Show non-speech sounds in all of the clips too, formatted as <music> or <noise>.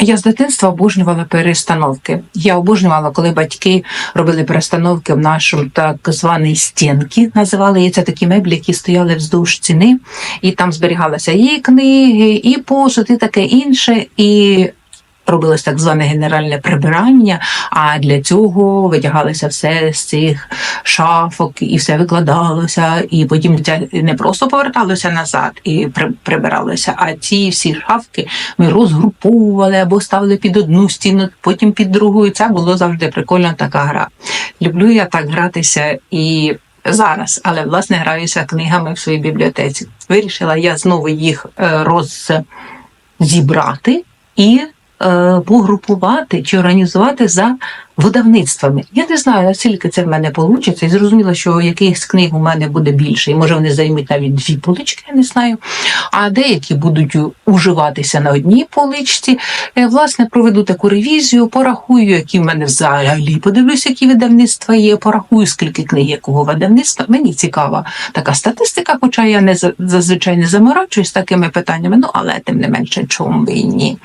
Я з дитинства обожнювала перестановки. Я обожнювала, коли батьки робили перестановки в нашому так званій стінки. Називали її це такі меблі, які стояли вздовж ціни, і там зберігалися і книги, і посуд, і таке інше. І робилось так зване генеральне прибирання. А для цього витягалося все з цих шафок, і все викладалося, і потім не просто поверталося назад і при- прибиралося, а ці всі шафки ми розгруповували або ставили під одну стіну, потім під другу. І це було завжди прикольна така гра. Люблю я так гратися і. Зараз, але власне граюся книгами в своїй бібліотеці. Вирішила я знову їх е, роззібрати і погрупувати чи організувати за видавництвами. Я не знаю, наскільки це в мене вийде. І зрозуміла, що якихось книг у мене буде більше, і може вони займуть навіть дві полички, я не знаю. А деякі будуть уживатися на одній поличці. Е, Власне, проведу таку ревізію, порахую, які в мене взагалі. Подивлюся, які видавництва є, порахую, скільки книг якого видавництва. Мені цікава така статистика, хоча я не зазвичай не заморачуюсь такими питаннями, ну але тим не менше, чому і ні.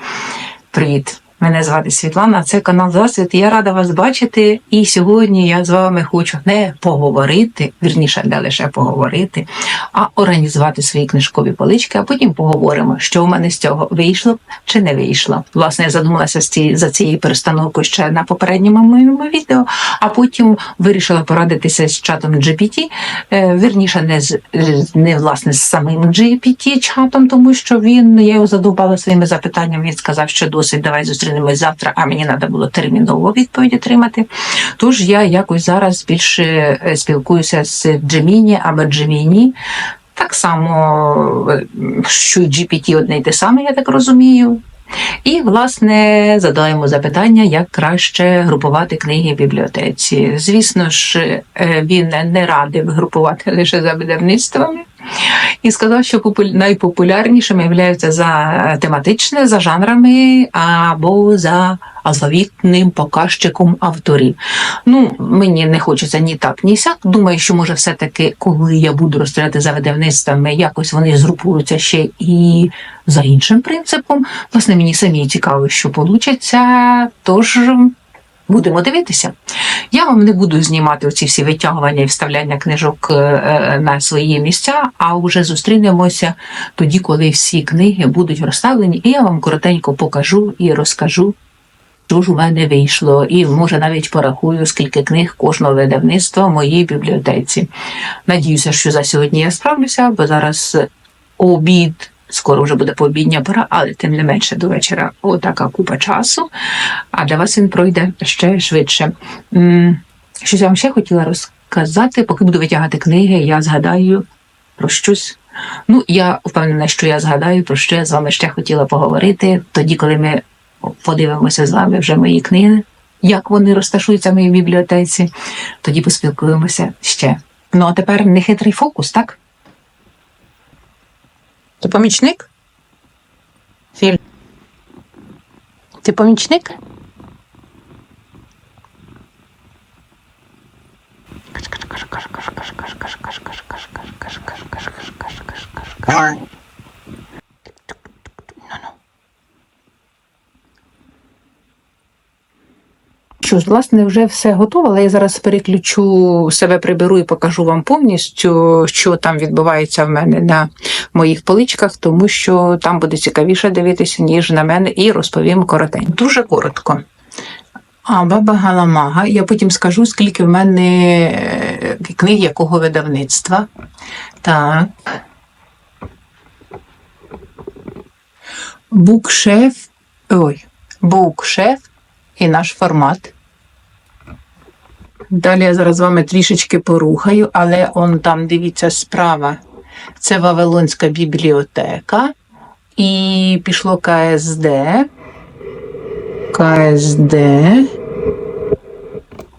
Привіт. Мене звати Світлана, це канал Засвіт. Я рада вас бачити. І сьогодні я з вами хочу не поговорити, вірніше, не лише поговорити, а організувати свої книжкові полички, а потім поговоримо, що у мене з цього вийшло чи не вийшло. Власне, я задумалася за цією перестановкою ще на попередньому моєму відео, а потім вирішила порадитися з чатом GPT, е, вірніше, не з не власне з самим GPT чатом, тому що він я його задовбала своїми запитаннями. Він сказав, що досить, давай зустрінемось завтра, а мені треба було терміново відповідь отримати. Тож я якось зараз більше е, спілкуюся з Gemini або Gemini. Так само, е, що й GPT одне й те саме, я так розумію. І, власне, задаємо запитання, як краще групувати книги в бібліотеці. Звісно ж, е, він не радив групувати лише за видавництвами. І сказав, що найпопулярнішими являються за тематичне, за жанрами або за алфавітним показчиком авторів. Ну, мені не хочеться ні так, ні сяк. Думаю, що може все-таки, коли я буду розстріляти за видавництвами, якось вони згрупуються ще і за іншим принципом. Власне, мені самі цікаво, що вийде. Тож будемо дивитися. Я вам не буду знімати оці всі витягування і вставляння книжок е, е, на свої місця, а вже зустрінемося тоді, коли всі книги будуть розставлені, і я вам коротенько покажу і розкажу. Що ж у мене вийшло, і може навіть порахую, скільки книг кожного видавництва в моїй бібліотеці. Надіюся, що за сьогодні я справлюся, бо зараз обід, скоро вже буде пообідня пора, але тим не менше до вечора отака купа часу, а для вас він пройде ще швидше. Щось я вам ще хотіла розказати, поки буду витягати книги, я згадаю про щось. Ну, я впевнена, що я згадаю, про що я з вами ще хотіла поговорити, тоді, коли ми подивимося з вами вже мої книги, як вони розташуються в моїй бібліотеці, тоді поспілкуємося ще. Ну, а тепер нехитрий фокус, так? Помічник? Філь. Ти помічник? Що ж, власне, вже все готово, але я зараз переключу себе, приберу і покажу вам повністю, що там відбувається в мене на моїх поличках, тому що там буде цікавіше дивитися, ніж на мене, і розповім коротенько. Дуже коротко. А баба Галамага, я потім скажу, скільки в мене е, книг якого видавництва. Так. Букшеф. Ой, букшеф і наш формат. Далі я зараз з вами трішечки порухаю, але он там, дивіться, справа. Це Вавилонська бібліотека. І пішло КСД. КСД.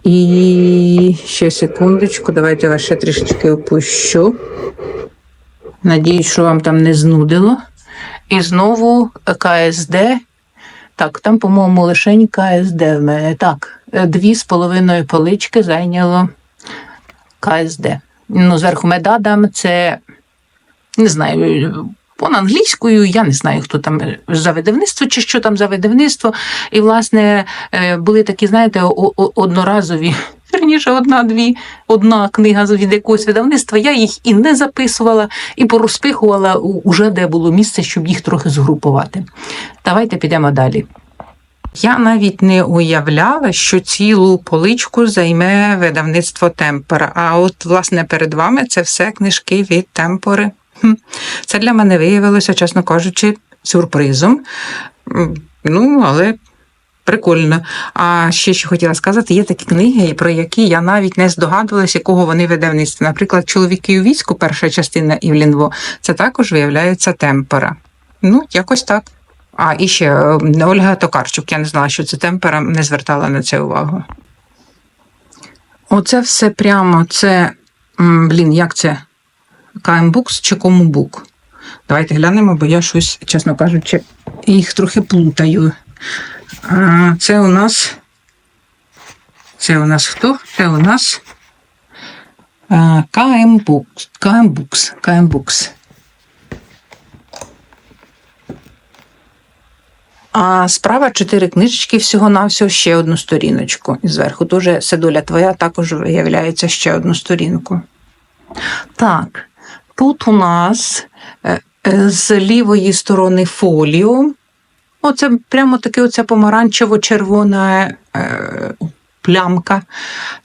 І ще секундочку, давайте я ще трішечки опущу. Надіюсь, що вам там не знудило. І знову КСД. Так, там, по-моєму, лишень КСД в мене. Так, дві з половиною полички зайняло КСД. Ну, зверху медадам це не знаю, Вона англійською, я не знаю, хто там е, за видавництво чи що там за видавництво. І, власне, е, були такі, знаєте, одноразові. <laughs> Вірніше, одна-дві, одна книга від якогось видавництва. Я їх і не записувала, і порозпихувала уже де було місце, щоб їх трохи згрупувати. Давайте підемо далі. Я навіть не уявляла, що цілу поличку займе видавництво Темпора. А от, власне, перед вами це все книжки від Темпори. Це для мене виявилося, чесно кажучи, сюрпризом. Ну, але прикольно. А ще що хотіла сказати, є такі книги, про які я навіть не здогадувалася, якого вони видавництва. Наприклад, Чоловіки у війську, перша частина Івлінво, це також виявляється Темпора. Ну, якось так. А, і ще е, Ольга Токарчук, я не знала, що це темпера, не звертала на це увагу. Оце все прямо, це, блін, як це? KM чи кому бук? Давайте глянемо, бо я щось, чесно кажучи, їх трохи плутаю. Це у нас. Це у нас хто? Це у нас KM Books. KM. А справа чотири книжечки всього-навсього ще одну сторіночку. І зверху дуже Седоля твоя також виявляється ще одну сторінку. Так, тут у нас е, е, з лівої сторони фоліо. Оце прямо таке оця помаранчево-червона е, плямка.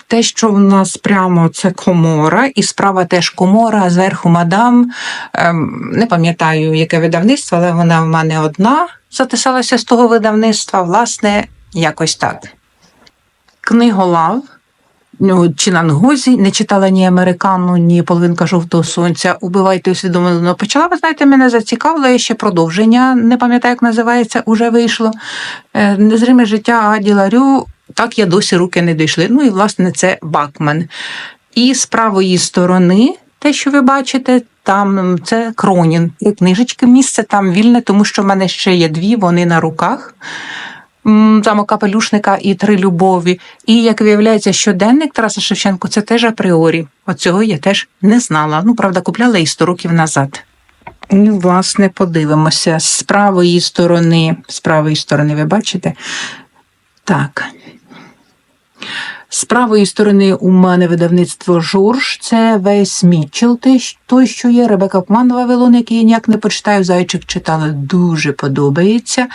Те, що в нас прямо це комора, і справа теж комора, а зверху мадам. Ем, не пам'ятаю, яке видавництво, але вона в мене одна затисалася з того видавництва, власне, якось так. Книголав. Ну, чи на Нгозі не читала ні американу, ні половинка жовтого сонця. Убивайте усвідомлено. Почала, ви знаєте, мене зацікавило, є ще продовження, не пам'ятаю, як називається, уже вийшло. Е, Незриме життя Аді Ларю. Так я досі руки не дійшли. Ну і власне це Бакмен. І з правої сторони, те, що ви бачите, там це Кронін. І книжечки місце там вільне, тому що в мене ще є дві, вони на руках. Замок капелюшника і три любові. І як виявляється, щоденник Тараса Шевченко це теж апріорі. От цього я теж не знала. Ну, правда, купляла і 100 років назад. І, власне, подивимося. З правої сторони, з правої сторони, ви бачите? Так. З правої сторони у мене видавництво Жорж, це Вейс Мітчелл, той, що є, Ребека Обман Вавилон, який я ніяк не почитаю, зайчик читала, дуже подобається.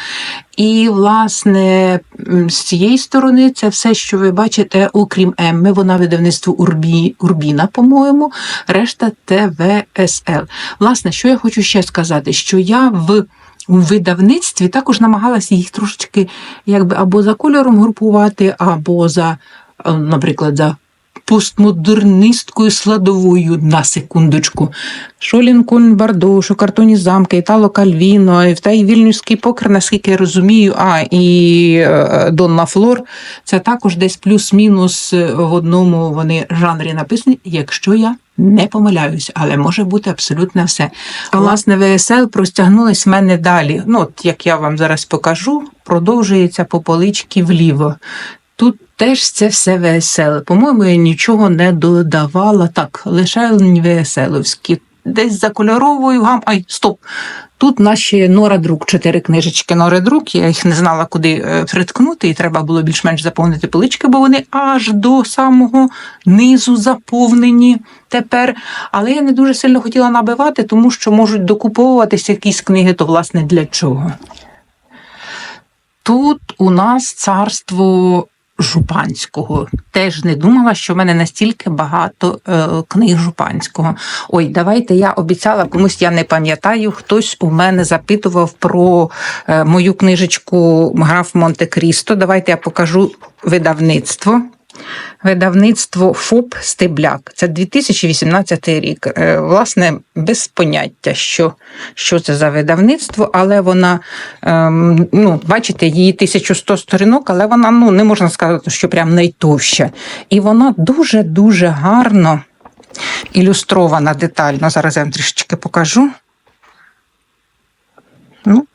І, власне, з цієї сторони це все, що ви бачите, окрім Емми, вона видавництво Урбі, Урбіна, по-моєму, решта ТВСЛ. Власне, що я хочу ще сказати, що я в у видавництві також намагалася їх трошечки якби або за кольором групувати, або за, е, наприклад, за постмодерністкою складовою на секундочку. Шолінкун Бардо, Шокартоні замки, Італо Кальвіно, та й Вільнюський покер, наскільки я розумію, а і е, Донна Флор. Це також десь плюс-мінус е, в одному вони жанрі написані, якщо я не помиляюсь, але може бути абсолютно все. А власне ВСЛ простягнулась в мене далі. Ну, от як я вам зараз покажу, продовжується по поличці вліво. Тут теж це все ВСЛ. По-моєму, я нічого не додавала. Так, лише ВСЛовські. Десь за кольоровою гам. Ай, стоп! Тут наші Нора Друк, чотири книжечки Нори Друк. Я їх не знала, куди е, приткнути, і треба було більш-менш заповнити полички, бо вони аж до самого низу заповнені тепер. Але я не дуже сильно хотіла набивати, тому що можуть докуповуватися якісь книги, то власне для чого. Тут у нас царство Жупанського. Теж не думала, що в мене настільки багато е, книг Жупанського. Ой, давайте я обіцяла комусь, я не пам'ятаю, хтось у мене запитував про е, мою книжечку Граф Монте-Крісто. Давайте я покажу видавництво. Видавництво ФОП Стебляк. Це 2018 рік. Е, Власне, без поняття, що, що це за видавництво, але вона, ем, ну, бачите, її 1100 сторінок, але вона ну, не можна сказати, що прям найтовща. І вона дуже-дуже гарно ілюстрована детально. Зараз я вам трішечки покажу. Ну,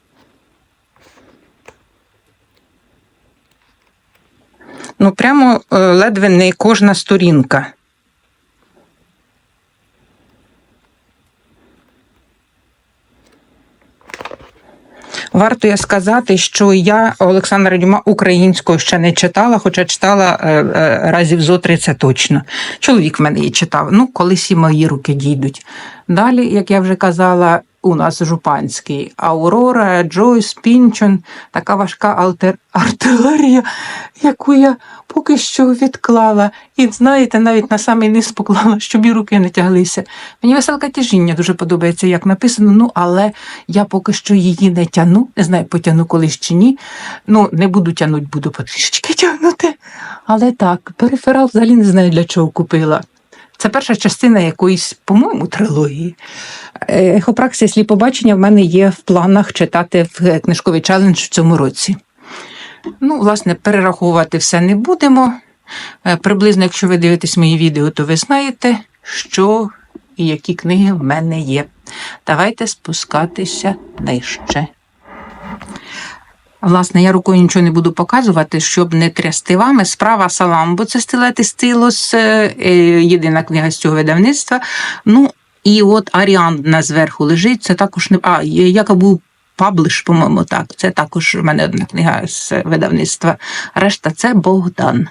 Ну, прямо е, ледве не кожна сторінка. Варто я сказати, що я Олександра Дюма українською ще не читала, хоча читала е, е, разів зо три, це точно. Чоловік в мене її читав. Ну, колись і мої руки дійдуть. Далі, як я вже казала, у нас жупанський Аурора, Джойс, Пінчон, така важка алтер... <laughs> артилерія, яку я поки що відклала. І знаєте, навіть на самий низ поклала, щоб і руки не тяглися. Мені веселка тяжіння дуже подобається, як написано, ну але я поки що її не тяну. Не знаю, потягну колись чи ні. Ну, не буду тягнути, буду потрішечки тягнути. Але так, периферал взагалі не знаю, для чого купила. Це перша частина якоїсь, по-моєму, трилогії. Е, Ехопраксія сліпобачення в мене є в планах читати в е, книжковий челендж в цьому році. Ну, власне, перераховувати все не будемо. Е, Приблизно, якщо ви дивитесь мої відео, то ви знаєте, що і які книги в мене є. Давайте спускатися нижче. Власне, я рукою нічого не буду показувати, щоб не трясти вами. Справа Саламбо, це стилети стилус, е, е, єдина книга з цього видавництва. Ну, і от Аріандна зверху лежить. Це також не. А, яка був Паблиш, по-моєму, так. Це також в мене одна книга з видавництва. Решта це Богдан.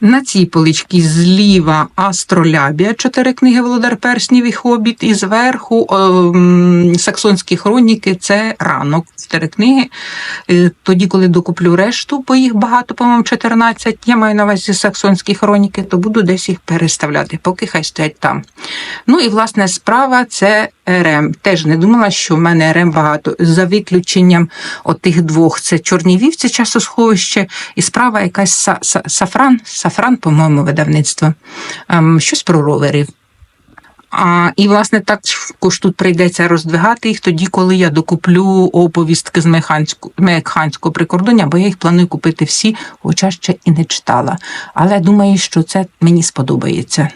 На цій поличці зліва Астролябія, чотири книги Володар Перснів і Хобіт, і зверху ем, Саксонські хроніки це ранок. Чотири книги. Е, Тоді, коли докуплю решту, бо їх багато, по-моєму, 14, я маю на увазі Саксонські хроніки, то буду десь їх переставляти, поки хай стоять там. Ну і власне справа це РМ. Теж не думала, що в мене РМ багато. За виключенням отих двох: це Чорні вівці, часосховище, і справа якась са- са- сафран, по-моєму, видавництво. Ем, щось про роверів. А, і, власне, також тут прийдеться роздвигати їх тоді, коли я докуплю оповістки з механського прикордоння, бо я їх планую купити всі, хоча ще і не читала. Але думаю, що це мені сподобається.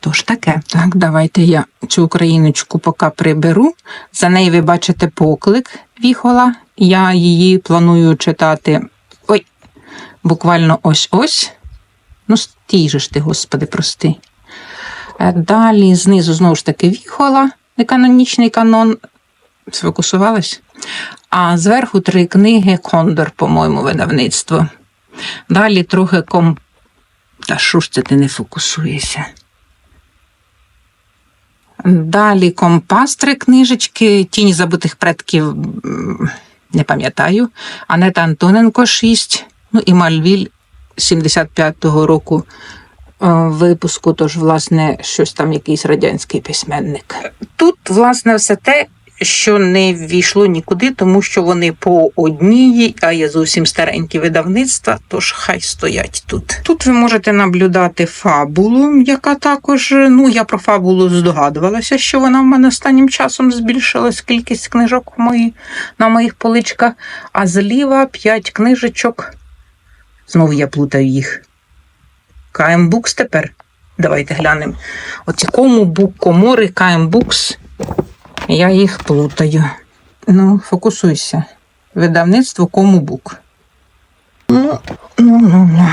Тож таке. Так, давайте я цю україночку поки приберу. За неї ви бачите поклик віхола. Я її планую читати. Ой, буквально ось-ось. Ну, стій же ж ти, господи, прости. Е, Далі знизу знову ж таки віхола, неканонічний канон. Сфокусувалась. А зверху три книги Кондор, по-моєму, видавництво. Далі трохи ком. Та що ж це ти не фокусуєшся? Далі компас три книжечки, Тіні забутих предків не пам'ятаю. Анета Антоненко 6, ну і Мальвіль 75-го року е, випуску, тож, власне, щось там якийсь радянський письменник. Тут, власне, все те, що не ввійшло нікуди, тому що вони по одній, а є зовсім старенькі видавництва, тож хай стоять тут. Тут ви можете наблюдати фабулу, яка також, ну я про фабулу здогадувалася, що вона в мене останнім часом збільшилась кількість книжок мої, на моїх поличках, а зліва п'ять книжечок. Знову я плутаю їх. КМ Букс тепер. Давайте глянемо. Оці кому бук, комори, КМ Букс. Я їх плутаю. Ну, фокусуйся. Видавництво кому бук. Ну, ну, ну, ну.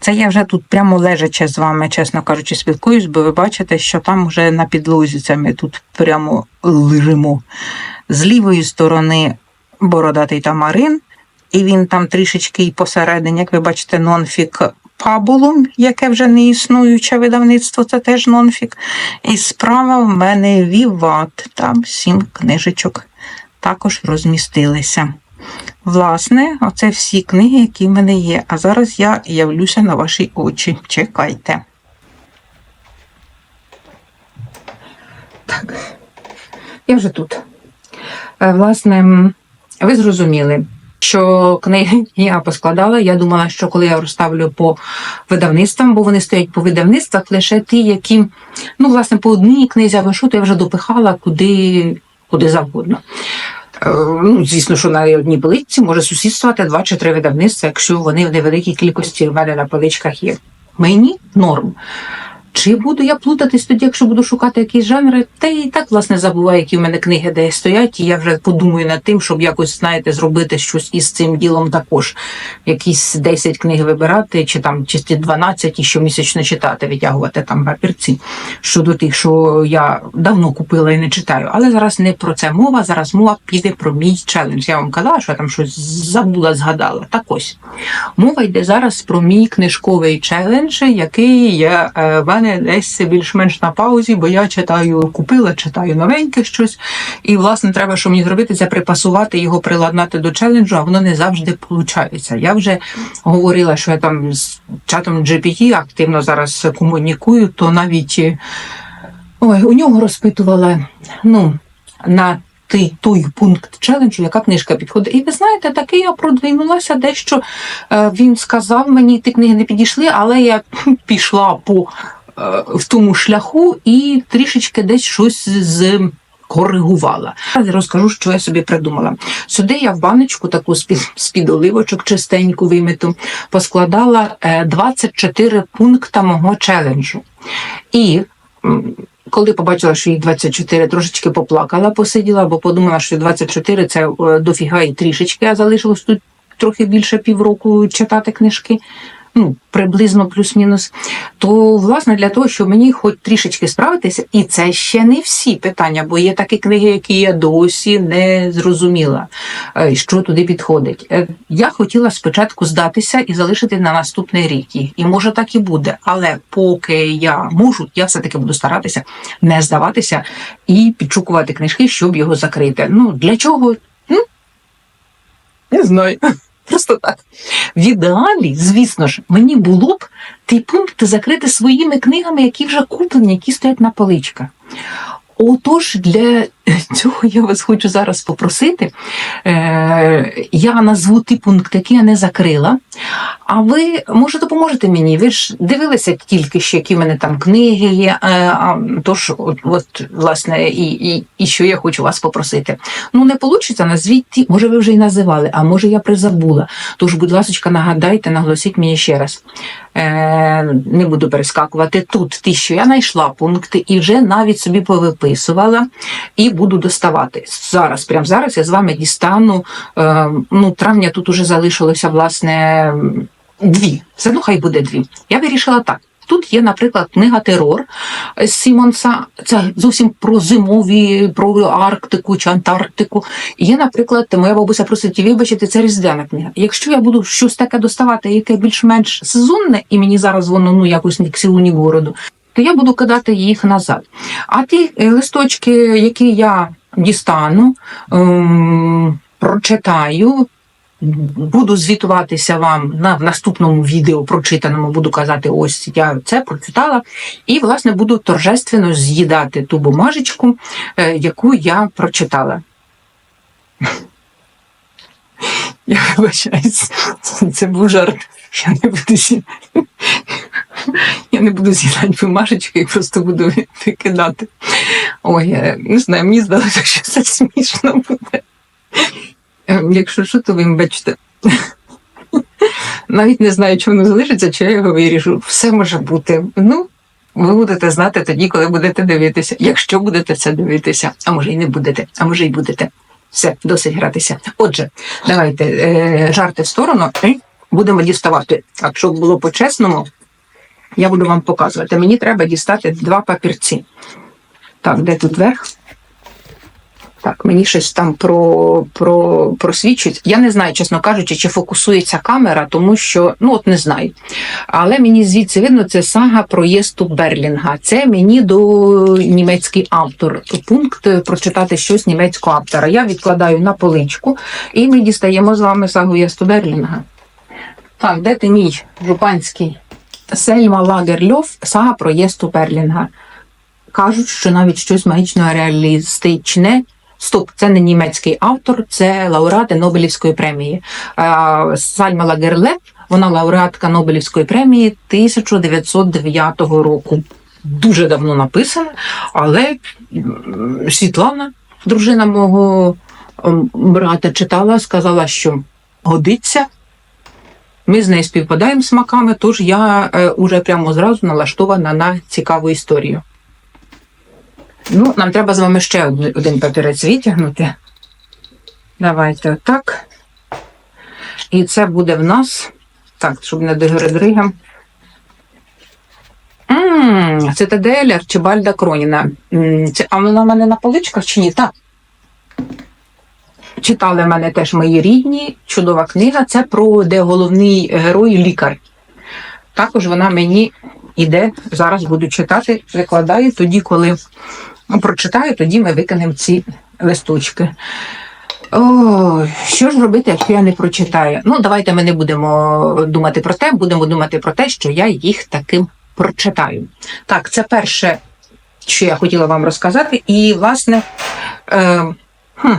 Це я вже тут прямо лежачи з вами, чесно кажучи, спілкуюсь, бо ви бачите, що там вже на підлозі це ми тут прямо лежимо. З лівої сторони бородатий тамарин, і він там трішечки і посередині, як ви бачите, нонфік Пабулум, яке вже не існуюче видавництво, це теж нонфік. І справа в мене Віват, там сім книжечок також розмістилися. Власне, оце всі книги, які в мене є. А зараз я явлюся на ваші очі. Чекайте. Так, я вже тут. Е, Власне, ви зрозуміли, що книги <laughs> я поскладала. Я думала, що коли я розставлю по видавництвам, бо вони стоять по видавництвах, лише ті, які, ну, власне, по одній книзі або що, то я вже допихала куди, куди завгодно. Е, Ну, звісно, що на одній поличці може сусідствувати два чи три видавництва, якщо вони в невеликій кількості в мене на поличках є. Мені норм. Чи буду я плутатись тоді, якщо буду шукати якісь жанри? Та і так, власне, забуваю, які в мене книги де стоять, і я вже подумаю над тим, щоб якось, знаєте, зробити щось із цим ділом також. Якісь 10 книг вибирати, чи там чи 12 і щомісячно читати, витягувати там папірці щодо тих, що я давно купила і не читаю. Але зараз не про це мова. Зараз мова піде про мій челендж. Я вам казала, що я там щось забула, згадала. Так ось. Мова йде зараз про мій книжковий челендж, який є е, мене десь більш-менш на паузі, бо я читаю, купила, читаю новеньке щось. І, власне, треба, що мені зробити, це припасувати його, приладнати до челенджу, а воно не завжди виходить. Я вже говорила, що я там з чатом GPT активно зараз комунікую, то навіть ой, у нього розпитувала ну, на той, той пункт челенджу, яка книжка підходить. І ви знаєте, таки я продвинулася дещо. Е, Він сказав мені, ті книги не підійшли, але я <laughs> пішла по в тому шляху і трішечки десь щось з. Коригувала. Зараз Розкажу, що я собі придумала. Сюди я в баночку таку з-під, з-під оливочок чистеньку вимиту поскладала е, 24 пункта мого челенджу. І коли побачила, що їх 24, трошечки поплакала, посиділа, бо подумала, що 24 це е, дофіга і трішечки, а залишилось тут трохи більше півроку читати книжки. Ну, приблизно плюс-мінус. То, власне, для того, щоб мені хоч трішечки справитися, і це ще не всі питання, бо є такі книги, які я досі не зрозуміла, е, що туди підходить. Е, Я хотіла спочатку здатися і залишити на наступний рік. І може так і буде. Але поки я можу, я все-таки буду старатися не здаватися і підшукувати книжки, щоб його закрити. Ну, для чого? Ну, не знаю. Просто так. В ідеалі, звісно ж, мені було б ті пункти закрити своїми книгами, які вже куплені, які стоять на поличках. Отож, для <laughs> цього я вас хочу зараз попросити. Е, я назву ті пункти, які я не закрила. А ви може допоможете мені? Ви ж дивилися тільки що, які в мене там книги є. Е, тож, от, от, власне, і, і, і що я хочу вас попросити. Ну, не вийде, назвіть ті, може, ви вже й називали, а може я призабула. Тож, будь ласка, нагадайте, наголосіть мені ще раз. Е, не буду перескакувати. Тут ті, що я знайшла пункти, і вже навіть собі повиписувала, і буду доставати. Зараз, прямо зараз я з вами дістану. Е, ну, травня тут уже залишилося, власне, дві. Це ну хай буде дві. Я вирішила так. Тут є, наприклад, книга Терор Сімонса. Це зовсім про зимові, про Арктику чи Антарктику. Є, наприклад, моя бабуся просить вибачити, це різдвяна книга. Якщо я буду щось таке доставати, яке більш-менш сезонне, і мені зараз воно ну якось ні к сілу, ні городу, то я буду кидати їх назад. А ті е, листочки, які я дістану, ем, прочитаю. Буду звітуватися вам на в наступному відео прочитаному, буду казати, ось я це прочитала, і, власне, буду торжественно з'їдати ту бумажечку, е, яку я прочитала. <laughs> Я вибачаюсь, це був жарт. Я не буду. Я не буду з'їдати бумажечки і просто буду викидати. Ой, я не знаю, мені здалося, що це смішно буде. Е, Якщо що, то ви бачите. Навіть не знаю, чи воно залишиться, чи я його виріжу. Все може бути. Ну, ви будете знати тоді, коли будете дивитися. Якщо будете це дивитися, а може й не будете, а може й будете. Все, досить гратися. Отже, давайте е, жарти в сторону і будемо діставати. Так, щоб було по-чесному, я буду вам показувати. Мені треба дістати два папірці. Так, де тут верх? Так, мені щось там про, про, просвічують. Я не знаю, чесно кажучи, чи фокусується камера, тому що ну от не знаю. Але мені звідси видно, це сага про Єсту Берлінга. Це мені до німецький автор. Пункт е, прочитати щось німецького автора. Я відкладаю на поличку, і ми дістаємо з вами сагу Єсту Берлінга. Так, де ти мій жупанський? Сельма Лагерльов, сага про Єсту Берлінга. Кажуть, що навіть щось магічно реалістичне. Стоп, це не німецький автор, це лауреати Нобелівської премії. Сальма Лагерле, вона лауреатка Нобелівської премії 1909 року. Дуже давно написана, але Світлана, дружина мого брата, читала, сказала, що годиться. Ми з нею співпадаємо смаками, тож я е, уже прямо зразу налаштована на цікаву історію. Ну, нам треба з вами ще один, папірець витягнути. Давайте отак. І це буде в нас. Так, щоб не. Ммм, Цитадель Арчибальда Кроніна. Це, а вона в мене на поличках чи ні? Так. Читали в мене теж мої рідні, чудова книга. Це про де головний герой лікар. Також вона мені іде, зараз буду читати, викладаю тоді, коли прочитаю, тоді ми викинемо ці листочки. О, що ж робити, якщо я не прочитаю? Ну, давайте ми не будемо думати про те, будемо думати про те, що я їх таким прочитаю. Так, це перше, що я хотіла вам розказати, і, власне, е, хм,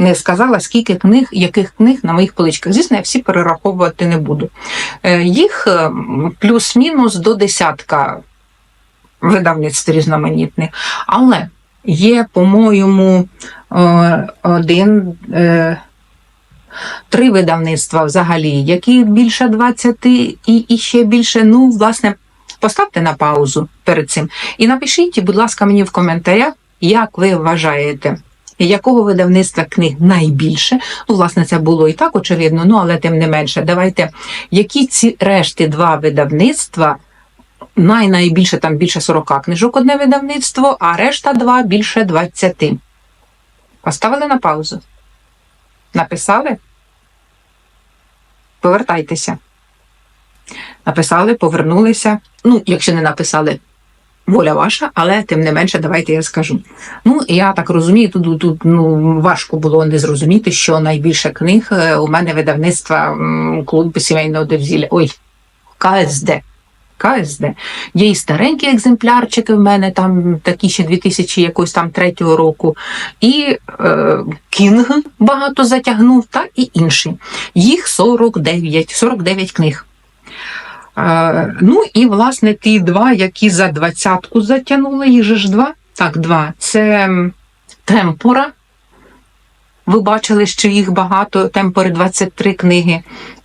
не сказала, скільки книг, яких книг на моїх поличках. Звісно, я всі перераховувати не буду. Е, їх е, плюс-мінус до десятка видавництв різноманітних. Але є, по-моєму, е, один. Три видавництва взагалі, які більше 20 і, і ще більше. Ну, власне, поставте на паузу перед цим. І напишіть, будь ласка, мені в коментарях, як ви вважаєте, якого видавництва книг найбільше. Ну, власне, це було і так очевидно, ну але тим не менше. Давайте, які ці решти два видавництва най найбільше там більше 40 книжок одне видавництво, а решта два більше 20. Поставили на паузу? Написали? Повертайтеся. Написали, повернулися. Ну, якщо не написали, воля ваша, але тим не менше, давайте я скажу. Ну, я так розумію, тут, тут ну, важко було не зрозуміти, що найбільше книг е, у мене видавництва клуб сімейного довзілля. Ой, КСД. КСД. Є і старенькі екземплярчики в мене, там такі ще 2000 якось там третього року. І е, Кінг багато затягнув, та і інші. Їх 49, 49 книг. Е, ну і власне ті два, які за двадцятку затягнули, їх же ж два. Так, два. Це Темпора. Ви бачили, що їх багато, темпори 23 книги.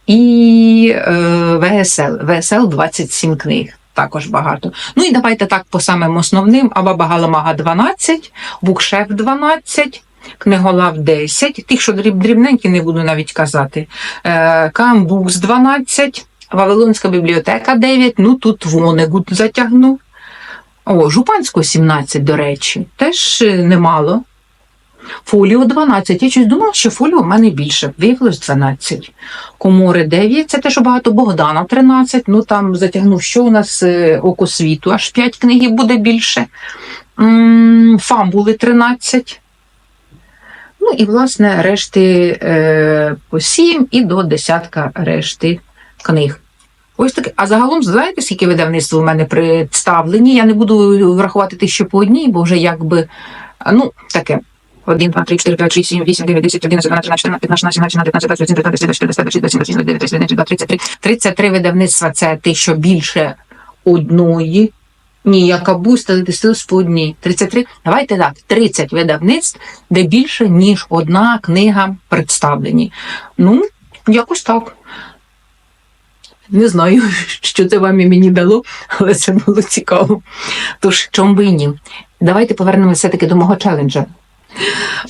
І е, ВСЛ. ВСЛ 27 книг. Також багато. Ну і давайте так по самим основним: Абаба Галамага 12, Букшеф 12, Книголав 10, тих, що дрібненькі, не буду навіть казати. Е, Камбукс 12, Вавилонська бібліотека 9, ну тут Вонегут затягнув. О, Жупанського 17, до речі, теж е, немало. Фоліо 12. Я щось думала, що фоліо в мене більше. Виявилось 12. Комори 9. Це те, що багато Богдана 13. Ну там затягнув, що у нас е, око світу, аж 5 книгів буде більше. Фамбули 13. Ну і, власне, решти е, по 7 і до десятка решти книг. Ось таке. А загалом, знаєте, скільки видавництв у мене представлені? Я не буду врахувати тисячу по одній, бо вже якби, ну, таке. 1, 2, 3, 4, 5, 6, 7, 8, 9, 10, 11, 12, 13, 14, 15, 16, 17, 18, 19, 20, 21, 22, 23, 24, 25, 26, 27, 28, 33. 33 видавництва це те, що більше одної. Ні, яка буст, але дистилус по одній. 33. Давайте так, 30 видавництв, де більше, ніж одна книга представлені. Ну, якось так. Не знаю, що це вам і мені дало, але це було цікаво. Тож, чом би ні. Давайте повернемося все-таки до мого челенджа.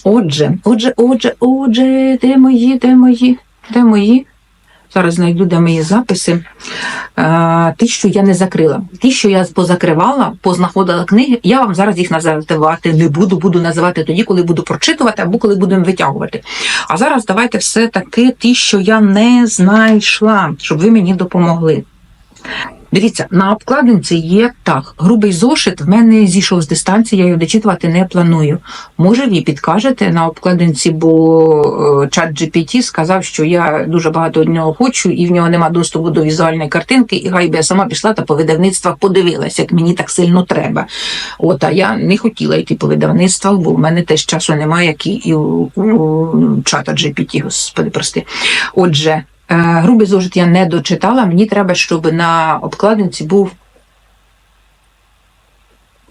Отже, отже, отже, отже, де мої, де мої, де мої? Зараз знайду, де мої записи. Е, ті, що я не закрила. Ті, що я позакривала, познаходила книги, я вам зараз їх називати не буду, буду називати тоді, коли буду прочитувати або коли будемо витягувати. А зараз давайте все-таки ті, що я не знайшла, щоб ви мені допомогли. Дивіться, на обкладинці є так. Грубий зошит в мене зійшов з дистанції, я його дочитувати не планую. Може, ви підкажете на обкладинці, бо е, чат GPT сказав, що я дуже багато від нього хочу, і в нього нема доступу до візуальної картинки, і хай би я сама пішла та по видавництвах подивилася, як мені так сильно треба. От, а я не хотіла йти по видавництвах, бо в мене теж часу немає, як і, і у, у чата GPT, господи, прости. Отже. Е, Грубий зошит я не дочитала. Мені треба, щоб на обкладинці був.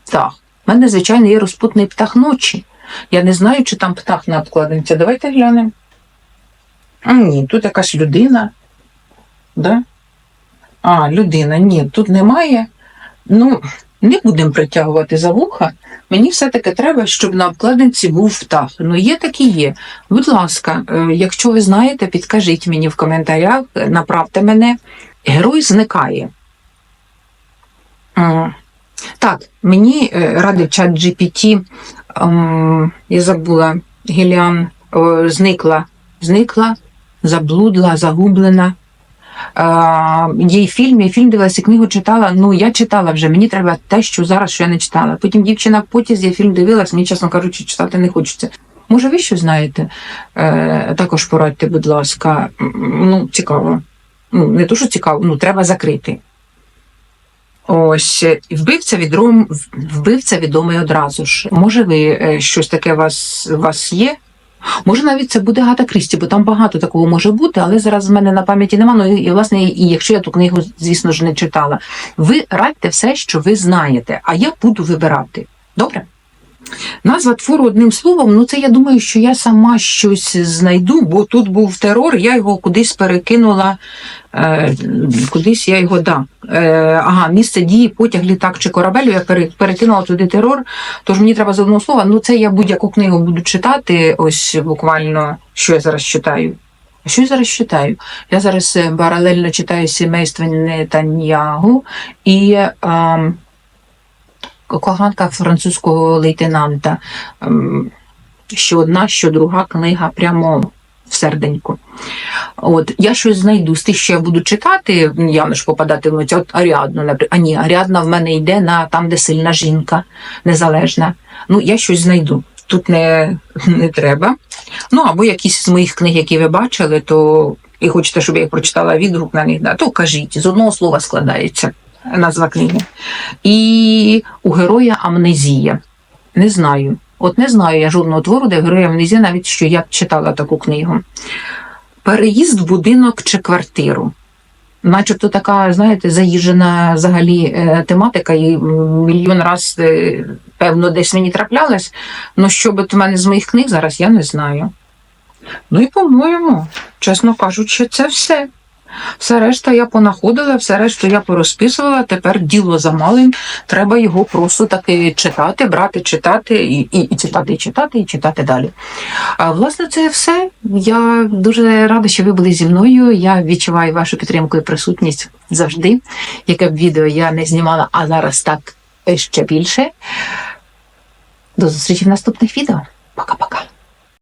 Так. У мене, звичайно, є розпутний птах ночі. Я не знаю, чи там птах на обкладинці. Давайте глянемо. А, ні, тут якась людина. Да? А, людина, ні, тут немає. Ну, не будемо притягувати за вуха. Мені все-таки треба, щоб на обкладинці був птах. Ну, є так і є. Будь ласка, е, якщо ви знаєте, підкажіть мені в коментарях, направте мене. Герой зникає. Так, мені е, радив чат GPT, я забула, Гіліан зникла, зникла, заблудла, загублена. Е, Є й фільм, я фільм дивилася, книгу читала. Ну, я читала вже, мені треба те, що зараз що я не читала. Потім дівчина в потязі, я фільм дивилась, мені, чесно кажучи, читати не хочеться. Може, ви що знаєте? Е, також порадьте, будь ласка. Ну, цікаво. Ну, не то, що цікаво, ну, треба закрити. Ось вбивця відом, вбивця відомий одразу ж. Може, ви е, щось таке у вас, вас є? Може, навіть це буде Гата Крісті, бо там багато такого може бути, але зараз в мене на пам'яті нема. Ну і, власне, і якщо я ту книгу, звісно ж, не читала. Ви радьте все, що ви знаєте, а я буду вибирати. Добре? Назва твору одним словом, ну це я думаю, що я сама щось знайду, бо тут був терор, я його кудись перекинула, е, кудись я його да. Е, ага, місце дії, потяг, літак чи корабель, я перекинула туди терор, тож мені треба з одного слова. Ну це я будь-яку книгу буду читати, ось буквально, що я зараз читаю. А Що я зараз читаю? Я зараз е, паралельно читаю сімейство Нетаньягу і ем, коханка французького лейтенанта. Ем, Що одна, що друга книга прямо в серденьку. От я щось знайду з тих, що я буду читати, явно ж попадатимуть. От Аріадну, наприклад. А ні, Аріадна в мене йде на там, де сильна жінка, незалежна. Ну, я щось знайду. Тут не, не треба. Ну, або якісь з моїх книг, які ви бачили, то і хочете, щоб я їх прочитала відгук на них, да, то кажіть, з одного слова складається назва книги. І у героя амнезія. Не знаю. От не знаю я жодного твору, де героя амнезія, навіть що я читала таку книгу. Переїзд в будинок чи квартиру. Начебто така, знаєте, заїжджена взагалі е, тематика, і мільйон раз, е, певно, десь мені траплялась. Ну, що би в мене з моїх книг зараз, я не знаю. Ну і по-моєму, чесно кажучи, це все. Все решта я понаходила, все решту я порозписувала. Тепер діло за малим. Треба його просто таки читати, брати, читати і, і, і читати, і читати, і читати далі. А власне, це все. Я дуже рада, що ви були зі мною. Я відчуваю вашу підтримку і присутність завжди. Яке б відео я не знімала, а зараз так ще більше. До зустрічі в наступних відео. Пока-пока.